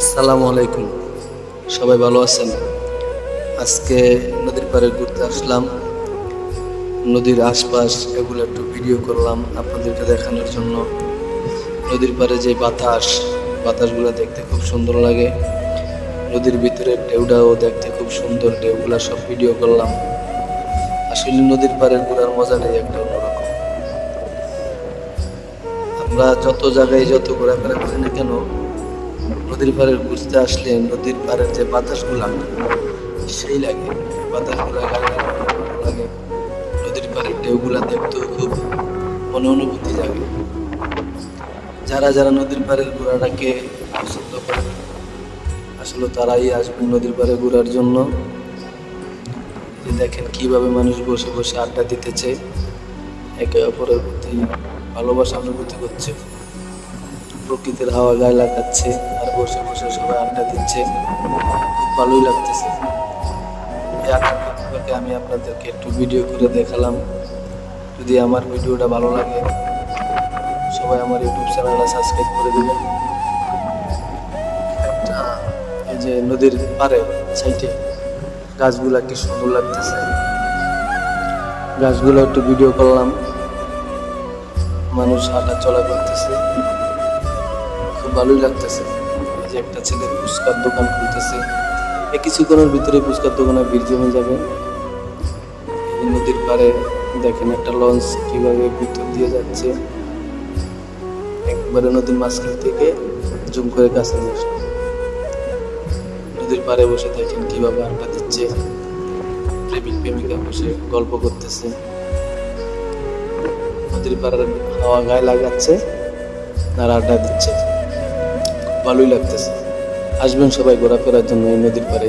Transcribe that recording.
আসসালামু আলাইকুম। সবাই ভালো আছেন? আজকে নদীর পাড়ে ঘুরতে আসলাম। নদীর আশপাশ এগুলো একটু ভিডিও করলাম আপনাদেরকে দেখানোর জন্য। নদীর পাড়ে যে বাতাস, বাতাসগুলো দেখতে খুব সুন্দর লাগে। নদীর ভিতরে ঢেউটাও দেখতে খুব সুন্দর, ঢেউগুলা সব ভিডিও করলাম। আসলে নদীর পাড়ের ঘোরার মজাটাই একটা অন্যরকম। আমরা যত জায়গায় যত ঘোরাফেরা করি না কেন নদীর পাড়ের ঘুরতে আসলে নদীর পাড়ের যে বাতাসগুলা, সেই লাগে। বাতাসগুলা লাগে লাগে নদীর পাড়ের ঢেউগুলা দেখতেও খুব মনে অনুভূতি জাগে। যারা যারা নদীর পাড়ের ঘোরাটাকে পছন্দ করে আসলে তারাই আসবেন নদীর পাড়ে ঘোরার জন্য। দেখেন কীভাবে মানুষ বসে বসে আড্ডা দিতেছে। একে অপরের প্রতি ভালোবাসা অনুভূতি করছে। প্রকৃতির হাওয়া গায়ে লাগাচ্ছে। বসে বসে সবাই আড্ডা দিচ্ছে। খুব ভালোই লাগতেছে। এই আড্ডার আমি আপনাদেরকে একটু ভিডিও করে দেখালাম। যদি আমার ভিডিওটা ভালো লাগে, সবাই আমার ইউটিউব চ্যানেলটা সাবস্ক্রাইব করে দেবেন। এই যে নদীর পাড়ে, সাইডে গাছগুলা কি সুন্দর লাগতেছে। গাছগুলো একটু ভিডিও করলাম। মানুষ হাঁটা চলা করতেছে। খুব ভালোই লাগতেছে। যে একটা ছেলে ফুচকার দোকান খুলতেছে এই কিছুক্ষণের ভিতরে ফুচকার দোকানে ভিড় জমে যাবে। নদীর পাড়ে দেখেন একটা লঞ্চ কীভাবে ভিতর দিয়ে যাচ্ছে। একবারে নদীর মাঝখান থেকে জুম করে কাছে নিয়ে নদীর পাড়ে বসে দেখেন কীভাবে আড্ডা দিচ্ছে। প্রেমিক প্রেমিকা বসে গল্প করতেছে। নদীর পাড়ের হাওয়া গায়ে লাগাচ্ছে আর আড্ডা দিচ্ছে। ভালোই লাগতেছে। আসবেন সবাই ঘোরাফেরার জন্য এই নদীর পাড়ে।